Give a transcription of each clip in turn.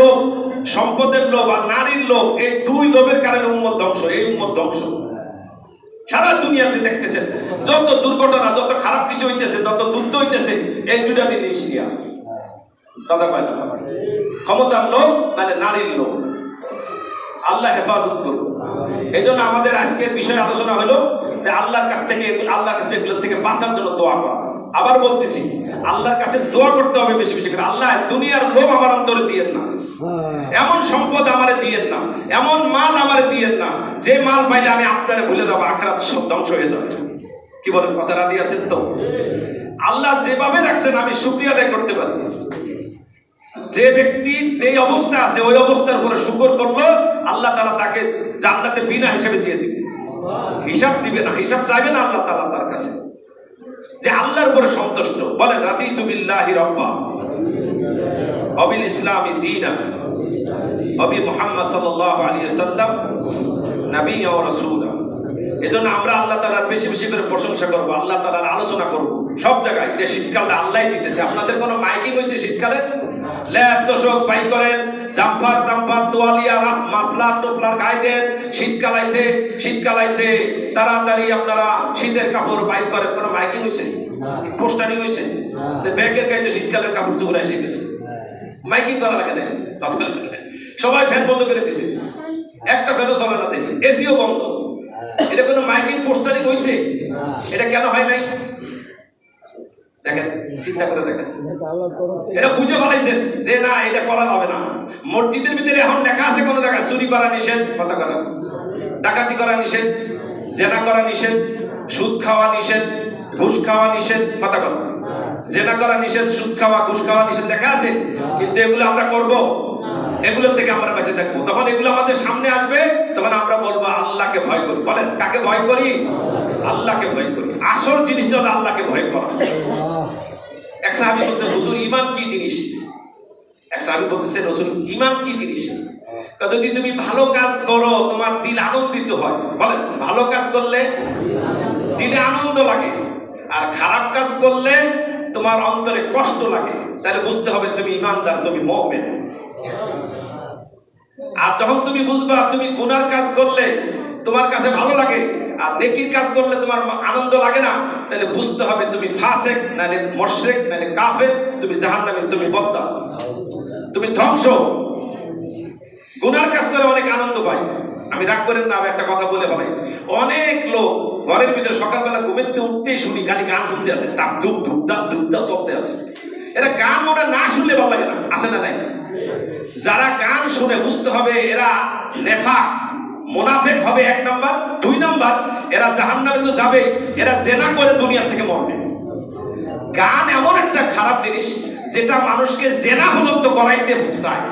লোভ, সম্পদের লোভ আর নারীর লোভ, এই দুই লোভের কারণে উম্মত ধ্বংস, এই উম্মত ধ্বংস। সারা দুনিয়াতে দেখতেছেন, যত দুর্ঘটনা, যত খারাপ কিছু হইতেছে যত যুদ্ধ হইতেছে, এই দুটা জিনিস নিয়া দাদা পায় না ক্ষমতার লোভ তাহলে নারীর লোভ। আল্লাহ হেফাজত করুন। এই জন্য আমাদের আজকের বিষয়ে আলোচনা হলো যে আল্লাহর কাছ থেকে, আল্লাহর কাছে এগুলো থেকে বাঁচার জন্য দোয়া করা। আবার বলতেছি আল্লাহর কাছে দোয়া করতে হবে বেশি বেশি করে। আল্লাহ দুনিয়ার লোভ আমার অন্তরে দিয়েন না। এমন সম্পদ আমারে দিয়েন না। এমন মাল আমারে দিয়েন না। যে মাল পাইলে আমি আপনারে ভুলে যাব আখরাত সব ধ্বংস হয়ে যাবে। কি বলেন কথা রাদি আছেন তো? আল্লাহ যেভাবে রাখছেন আমি শুক্রিয়া আদায় করতে পারি। যে ব্যক্তি এই অবস্থা আছে ওই অবস্থার উপরে শুকর করল আল্লাহ তালা তাকে জান্নাতে বিনা হিসাবে দিয়ে দিবে। হিসাব দিবে না। হিসাব চাইবে না আল্লাহ তালা তার কাছে। যে আল্লাহর উপরে সন্তুষ্ট। বলে রাতি তুমিল্লাহি রব্বা। অবিল ইসলামী দিনা। অবি মোহাম্মদ সাল্লাল্লাহু আলাইহি সাল্লাম নবী ও রাসূল। এজন্য আমরা আল্লাহ তাআলার বেশি বেশি করে প্রশংসা করব, আল্লাহ তাআলার আলোচনা করব। সব জায়গায়, যে শীতকালটা আল্লাহই দিতেছে। আপনাদের কোনো মাইকিং হয়েছে শীতকালে? দশক বাই করেন, জাম্পার তোয়ালিয়া মাফলার টোপলার গায়ে দেন শীতকাল শীতকাল তাড়াতাড়ি আপনারা শীতের কাপড় বাই করেন। কোনো মাইকিং হয়েছে? পোস্টারিং হয়েছে? ব্যাগের গায়ে শীতকালের কাপড় চোপড় এসে গেছে। মাইকিং করা লাগে না সবাই ফ্যান বন্ধ করে দিছে। একটা ফ্যানও চলে না দেখি। এসিও বন্ধ। এটা কোনো মাইকিং পোস্টারিং হয়েছে এটা কেন হয় নাই? দেখেন চিন্তা করে দেখেন। এটা বুঝে ফেলাইছেন যে না এটা করা যাবে না। মসজিদের ভিতরে এখন লেখা আছে কোনো জায়গায় চুরি করা নিষেধ কথা করা। ডাকাতি করা নিষেধ জেনা করা নিষেধ সুদ খাওয়া নিষেধ ঘুষ খাওয়া নিষেধ কথা কর। জেনা করা নিষেধ, সুদ খাওয়া, ঘুষ খাওয়া নিষেধ দেখা আছে? কিন্তু এগুলো আমরা করব। এগুলো থেকে আমরা বেঁচে থাকব। তখন এগুলো আমাদের সামনে আসবে, তখন আমরা বলব, আল্লাহকে ভয় করি। বলেন, কাকে ভয় করি? আল্লাহকে ভয় করি। আসল জিনিসটা হলো আল্লাহকে ভয় করা। এক সাহাবি বলতে হুজুর ইমান কি জিনিস? এক সাহাবি বলতেছে, রসুল ইমান কি জিনিস? যদি তুমি ভালো কাজ করো, তোমার দিল আনন্দিত হয়। বলেন, ভালো কাজ করলে দিলে আনন্দ লাগে, আর খারাপ কাজ করলে তোমার অন্তরে কষ্ট লাগে, তাহলে বুঝতে হবে তুমি ইমানদার, তুমি মুমিন। আর যখন তুমি বুঝবা, তুমি গুনার কাজ করলে তোমার কাছে ভালো লাগে, আর নেকির কাজ করলে তোমার আনন্দ লাগে না, তাহলে বুঝতে হবে তুমি ফাসেক, নাহলে মোশরেক, নাহলে কাফের, তুমি জাহান্নামী, তুমি বদ্দা তুমি ধ্বংস। গুনার কাজ করে অনেক আনন্দ পাই আমি রাগ করেন না, আমি একটা কথা বলে ভাই অনেক লোক ঘরের ভিতরে সকালবেলা ঘুমেতে উঠতেই শুনি খালি গান শুনতে আছে টাপ, ধুপ ধুপ ধাপ ধুপ ধাপ চলতে আছে এরা গান ওরা না শুনলে ভালো লাগে না, আসে না নাই? যারা গান শুনে বুঝতে হবে এরা নেফা মোনাফেক হবে এক নাম্বার। দুই নাম্বার, এরা জাহান নামে তো যাবে এরা জেনা করে দুনিয়া থেকে মরবে। গান এমন একটা খারাপ জিনিস, যেটা মানুষকে জেনা পর্যন্ত করাইতে চায়।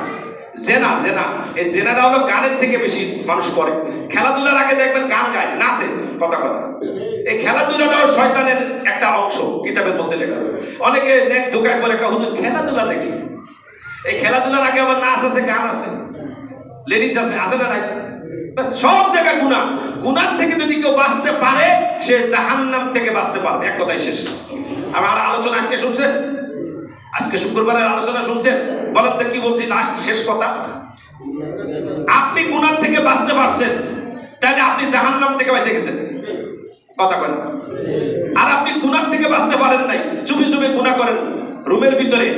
জেনা জেনা। এই জেনারা হলো গানের থেকে বেশি মানুষ করে খেলাধুলার আগে দেখবেন গান গায়, নাচে, কথা কথা এই খেলাধুলাটাও শয়তানের একটা অংশ, কিতাবের মধ্যে লেখছে অনেকে নেক ধোকায় বলে হুজুর, খেলাধুলা দেখি? এই খেলাধুলার আগে আবার নাচ আছে, গান আছে, লেডিস আছে আছে না নাই? সব জায়গায় গুণা গুনার থেকে যদি কেউ বাঁচতে পারে, সে জাহান্নাম থেকে বাঁচতে পারবে। এক কথাই শেষ। আমার আলোচনা আজকে শুনছেন? আজকে শুক্রবারের আলোচনা শুনছেন? বলেন তো কি বলছি, লাস্ট শেষ কথা? আপনি গুনার থেকে বাঁচতে পারছেন, তাহলে আপনি জাহান্নাম থেকে বেঁচে গেছেন। কথা বলেন আর আপনি গুনার থেকে বাঁচতে পারেন নাই, চুপি চুপি গুণা করেন। রুমের ভিতরে,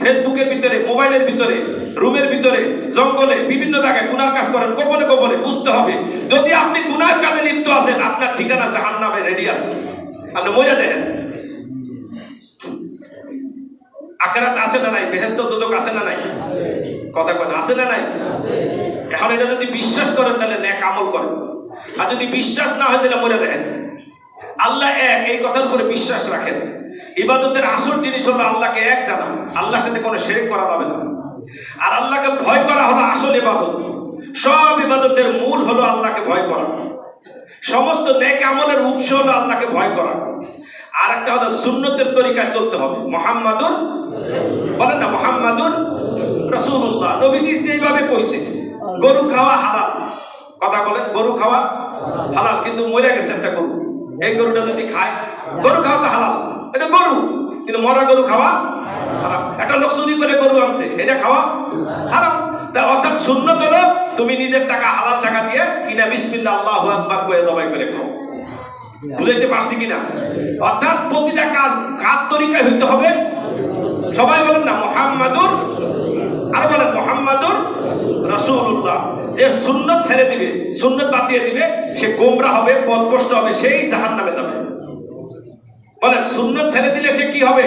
ফেসবুকের ভিতরে, মোবাইলের ভিতরে, রুমের ভিতরে, জঙ্গলে, বিভিন্ন জায়গায় গুনার কাজ করেন, গোপনে গোপনে, বুঝতে হবে। যদি আপনি গুনার কাজে লিপ্ত আছেন, আপনার ঠিকানা জাহান নামে রেডি আছে। আপনি মজা দেখেন আখেরাত আছে না নাই? বেহেস্ত দুদক আছে না নাই? কথা কয় আছে না নাই? এখন এটা যদি বিশ্বাস করেন, তাহলে ন্যাক আমল করেন। আর যদি বিশ্বাস না হয়, তাহলে মরে দেখেন। আল্লাহ এক, এই কথার উপরে বিশ্বাস রাখেন। ইবাদতের আসল জিনিস হলো আল্লাহকে এক জানা। আল্লাহর সাথে কোনো শেরেক করা যাবে না। আর আল্লাহকে ভয় করা হলো আসল ইবাদত। সব ইবাদতের মূল হলো আল্লাহকে ভয় করা। সমস্ত নেক আমলের উৎস হলো আল্লাহকে ভয় করা। আর একটা হলো সুন্নতের তরিকায় চলতে হবে। মোহাম্মদুর বলেন না মোহাম্মদুর রসুল্লাহ নবীজি যেইভাবে কইছে, গরু খাওয়া হালাল। কথা বলেন, গরু খাওয়া হালাল, কিন্তু মরে গেছে একটা গরু। এই গরুটা যদি খায়, গরু খাওয়া তো হালাল। এটা গরু, কিন্তু মরা গরু খাওয়া হারাম। একটা লোক চুরি করে গরু আনছে, এটা খাওয়া হারাম। তা অর্থাৎ সুন্নত হলো, তুমি নিজের টাকা, হালাল টাকা দিয়ে কিনা বিসমিল্লাহ, আল্লাহু আকবার করে জবাই করে খাও। বুঝাইতে পারছি কিনা? অর্থাৎ প্রতিটা কাজ কার তরিকায় হইতে হবে? সবাই বলেন না, মোহাম্মদুর, আর বলেন, মোহাম্মদুর রাসূলুল্লাহ। যে সুন্নত ছেড়ে দিবে, সুন্নত বাদ দিয়ে দিবে, সে গোমরা হবে, পথভ্রষ্ট হবে, সেই জাহান্নামে যাবে। বলেন, সুন্নত ছেড়ে দিলে সে কি হবে?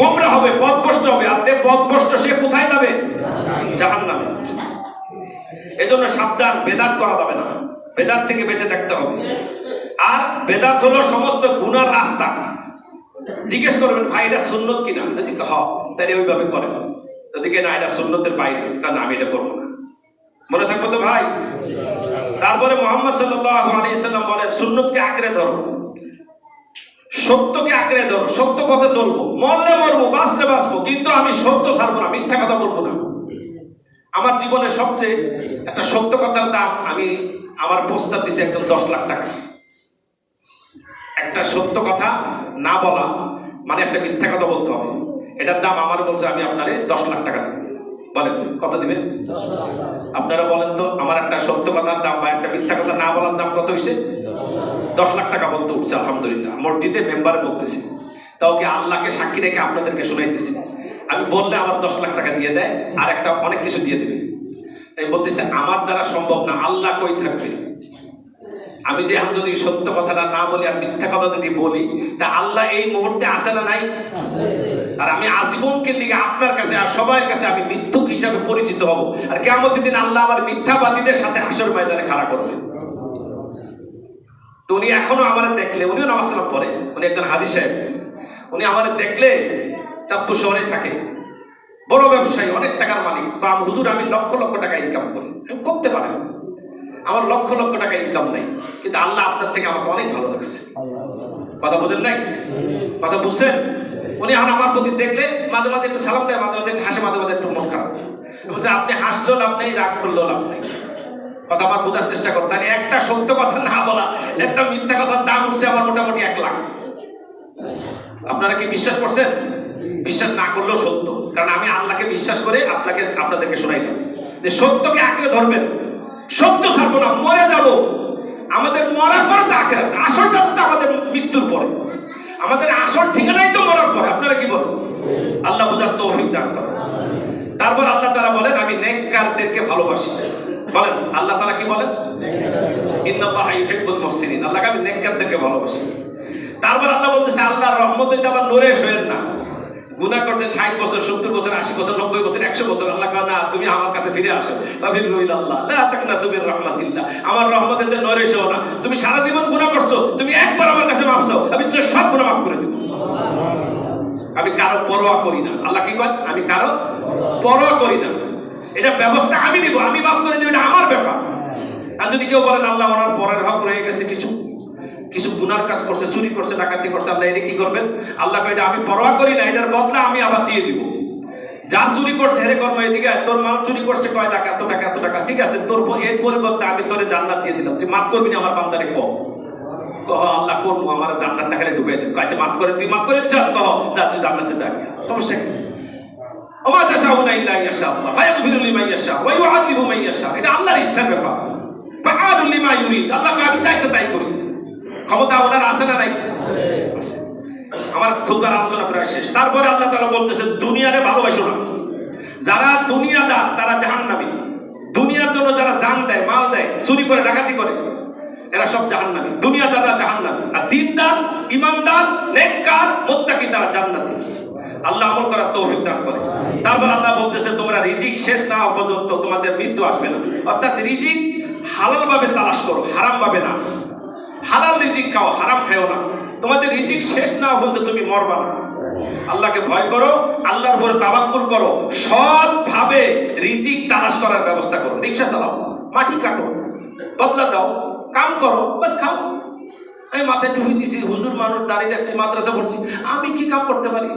গোমরা হবে, পথভ্রষ্ট হবে। আর যে পথভ্রষ্ট, সে কোথায় যাবে? জাহান্নামে। এজন্য সাবধান, বেদাত করা যাবে না। বেদাত থেকে বেঁচে থাকতে হবে। আর বেদাত হলো সমস্ত গুনার রাস্তা। জিজ্ঞেস করবেন, ভাই, এটা সুন্নত কিনা? যদি হ তাহলে ওইভাবে করে যদি না, এটা সুন্নতের বাইরে, কারণ আমি এটা করব না। মনে থাকব তো, ভাই? তারপরে মোহাম্মদ সাল্লাল্লাহু আলাইহি সাল্লাম বলে, সুন্নতকে আঁকড়ে ধরো। সত্যকে আঁকড়ে ধরো। সত্য পথে চলবো। মরলে মরবো, বাঁচলে বাঁচবো, কিন্তু আমি সত্য ছাড়বো না, মিথ্যা কথা বলব না। আমার জীবনে সবচেয়ে একটা সত্য কথার দাম, আমি আমার প্রস্তাব দিছে একদম দশ লাখ টাকা। একটা সত্য কথা না বলা মানে একটা মিথ্যা কথা বলতে হবে। এটার দাম আমার বলছে আমি আপনারে দশ লাখ টাকা দেব। বলেন, কত দিবেন আপনারা বলেন তো, আমার একটা সত্য কথার দাম বা একটা মিথ্যা কথা না বলার দাম কত হয়েছে দশ লাখ টাকা বলতে উঠছে, আলহামদুলিল্লাহ। মসজিদে মেম্বার বলতেছি। তাও কি আল্লাহকে সাক্ষী রেখে আপনাদেরকে শুনাইতেছি। আমি বললে আমার দশ লাখ টাকা দিয়ে দেয়, আর একটা অনেক কিছু দিয়ে দেবে। তাই বলতেছে, আমার দ্বারা সম্ভব না, আল্লাহ কই থাকবে? আমি যে এখন যদি সত্য কথাটা না বলি আর মিথ্যা কথা যদি বলি তা আল্লাহ এই মুহূর্তে আসে না নাই? আর আমি আজীবনকে দিকে আপনার কাছে আর সবার কাছে আমি মিথ্যুক হিসাবে পরিচিত হব। আর কেমন দিন আল্লাহ আমার মিথ্যাবাদীদের সাথে হাসর ময়দানে খাড়া করবে তো উনি এখনও আমার দেখলে উনিও নামাজ সালাম পড়ে। উনি একজন হাদি সাহেব। উনি আমার দেখলে চাঁদপুর শহরে থাকে। বড় ব্যবসায়ী অনেক টাকার মালিক। হুজুর আমি লক্ষ লক্ষ টাকা ইনকাম করি। করতে পারেন আমার লক্ষ লক্ষ টাকা ইনকাম নেই, কিন্তু আল্লাহ আপনার থেকে আমাকে অনেক ভালো লাগছে কথা বুঝেন নাই? কথা বুঝছেন? উনি এখন আমার প্রতি দেখলে মাঝে মাঝে একটু সালাম দেয়, মাঝে মাঝে হাসে, মাঝে মাঝে একটু মন খারাপ। বলছে, আপনি হাসলেও লাভ নেই, রাগ করলেও লাভ নেই। কথা আমার বোঝার চেষ্টা করো তাহলে একটা সত্য কথা না বলা, একটা মিথ্যা কথার দাম উঠছে আমার মোটামুটি এক লাখ। আপনারা কি বিশ্বাস করছেন? বিশ্বাস না করলেও সত্য। কারণ আমি আল্লাহকে বিশ্বাস করে আপনাকে, আপনাদেরকে শোনাইলাম যে সত্যকে আঁকড়ে ধরবেন। সত্য ছাড়বো না, মরে যাব। আমাদের মরার পরে তো আঁকড়ে আসলটা তো আমাদের মৃত্যুর পরে। আমাদের আসল ঠিকানাই তো মরার পরে, আপনারা কি বলেন? আল্লাহ বোঝার তৌফিক দান করেন। তারপর আল্লাহ তারা বলেন, আমি নেককারদেরকে ভালোবাসি। বলেন, আল্লাহ তারা কি বলেন? ইন্নাল্লাহ ইউহিব্বুল মুহসিনিন। আল্লাহকে আমি নেককারদেরকে ভালোবাসি। তারপর আল্লাহ বলতেছে, আল্লাহর রহমত আবার নরেশ হয়েন না। গুনাহ করছেন ষাট বছর, সত্তর বছর, আশি বছর, নব্বই বছর, একশো বছর। আল্লাহ না, তুমি আমার কাছে ফিরে আসো। রইল আল্লাহ না তাকে না তুমি আমার রহমতের যে নরেশ না। তুমি সারা জীবন গুনাহ করছ, তুমি একবার আমার কাছে চাও, আমি তোর সব গুনাহ মাফ করে দেবো। আমি কারও পরোয়া করি না। আল্লাহ কি কয়? আমি কারও পরোয়া করি না। এটা ব্যবস্থা আমি নিব, আমি মাফ করে দেব, এটা আমার ব্যাপার। আর যদি কেউ বলেন, আল্লাহ, ওনার পরের হক রয়ে গেছে কিছু কিছু গুনার কাজ করছে, চুরি করছে, ডাকাতি করছে আল্লাহ এটা কি করবেন? আল্লাহ এটা আমি পরোয়া করি না, এটার বদলা আমি আবার দিয়ে দিব। যার চুরি করছে, হেরে কর্ম এদিকে, তোর মাল চুরি করছে, কয় টাকা, এত টাকা এত টাকা, ঠিক আছে, তোর এর পরিবর্তে আমি তোরে জান্নাত দিয়ে দিলাম। তুই মাফ করবি না আমার বান্দারে কম কহ, আল্লাহ, করব, আমার জান্নাত টাকারে ডুবে দেব। কাছে মাফ করে, তুই মাফ করে দিচ্ছ কহ, যা, তুই জান্নাতে যাবি সমস্যা কি? ওমা তাশাউনা ইল্লা ইয়াশা আল্লাহ ফায়াগফিরু লিমান ইয়াশা ওয়া ইউআযিবু মান ইয়াশা এটা আল্লাহর ইচ্ছার ব্যাপার। ফাআলু লিমা ইউরিদ। আল্লাহ আমি চাইতে তাই করি। ক্ষমতা ওনার আছে না নাই? আমার খুদবার আলোচনা প্রায় শেষ। তারপরে আল্লাহ তাআলা বলতেছেন দুনিয়ারে ভালোবাসো না। যারা দুনিয়াদার, তারা জাহান্নামী। দুনিয়ার জন্য যারা জান দেয়, মাল দেয়, চুরি করে, ডাকাতি করে, এরা সব জাহান্নামী। দুনিয়াদাররা জাহান্নামী। আর দিনদার, ইমানদার, নেককার, মুত্তাকি, তারা জান্নাতি। আল্লাহ আমল করার তৌফিক দান করে। তারপর আল্লাহ বলতেছে, তোমরা রিজিক শেষ না পর্যন্ত তোমাদের মৃত্যু আসবে না। অর্থাৎ রিজিক হালাল ভাবে তালাশ করো হারাম ভাবে না। হালাল রিজিক খাও, হারাম খাও না। তোমাদের রিজিক শেষ না পর্যন্ত তুমি মরবা না। আল্লাহকে ভয় করো, আল্লাহর উপরে তাবাক্কুল করো। সৎ ভাবে রিজিক তালাশ করার ব্যবস্থা করো। রিক্সা চালাও, মাটি কাটো, বদলা দাও, কাম করো, বাস খাও। আমি মাথায় টুপি দিছি, হুজুর মানুষ দাঁড়িয়ে রাখছি মাদ্রাসা পড়ছি। আমি কি কাম করতে পারি?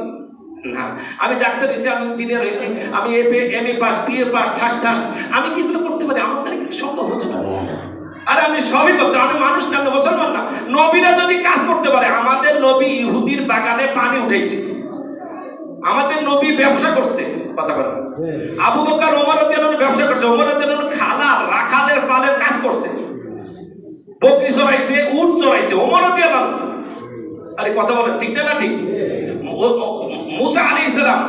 না, আমি ডাক্তার হয়েছি, আমি ইঞ্জিনিয়ার হয়েছি, আমি M A pass, B A pass, ঠাস ঠাস। আমি কি করতে পারি? আমার দ্বারা কি সম্ভব হতো না। আরে আমি সবই করতে আমি মানুষ না মুসলমান না। নবীরা যদি কাজ করতে পারে আমাদের নবী ইহুদির বাগানে পানি উঠেছে আমাদের নবী ব্যবসা করছে। কথা বলেন। আবু বকর ওমর রাদিয়াল্লাহু ভরসা করছে। ওমর রাদিয়াল্লাহু খালা রাখালের পালের কাজ করছে। বকরি চড়াইছে উট চড়াইছে ওমর রাদিয়াল্লাহু আরে কথা বলেন ঠিক না ঠিক? মুসা আলাইহিস সালাম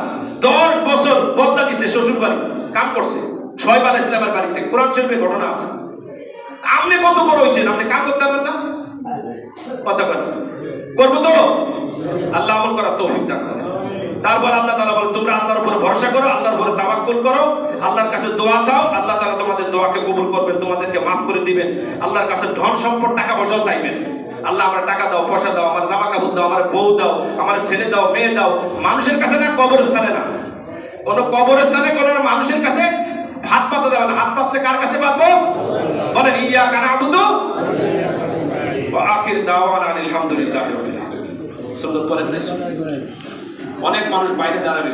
10 বছর বদলা দিছে শ্বশুর বাড়ি কাম করছে। শোয়েব আলাইহিস সালামের বাড়িতে। কোরআন শরীফে ঘটনা আছে। আপনি কত বড় হইছেন আপনি কাম করতে পারবেন না? কথা বলেন। করব তো? আল্লাহ আমল করার তৌফিক দান করে তারপর আল্লাহ তাআলা বলে তোমরা আল্লাহর উপরে ভরসা করো, আল্লাহর উপরে তাওয়াক্কুল করো। আল্লাহর কাছে দোয়া চাও, আল্লাহ তাআলা তোমাদের দোয়াকে কবুল করবেন, তোমাদেরকে মাফ করে দিবেন। আল্লাহর কাছে ধন সম্পদ, টাকা পয়সাও চাইবেন। আল্লাহ, আমার টাকা দাও, পয়সা দাও, আমার জামা কাপড় দাও, আমার বউ দাও, আমার ছেলে দাও, মেয়ে দাও। মানুষের কাছে না, কবরস্থানে না। কোন কবরস্থানে কোন মানুষের কাছে হাত পাতা দেওয়া হাত পাতলে কার কাছে পাতবো? বলেন, ইয়া কানা আবুদু। আখির দাওয়ান আলহামদুলিল্লাহ সুন্দর নাই? অনেক মানুষ বাইরে দাঁড়াবে।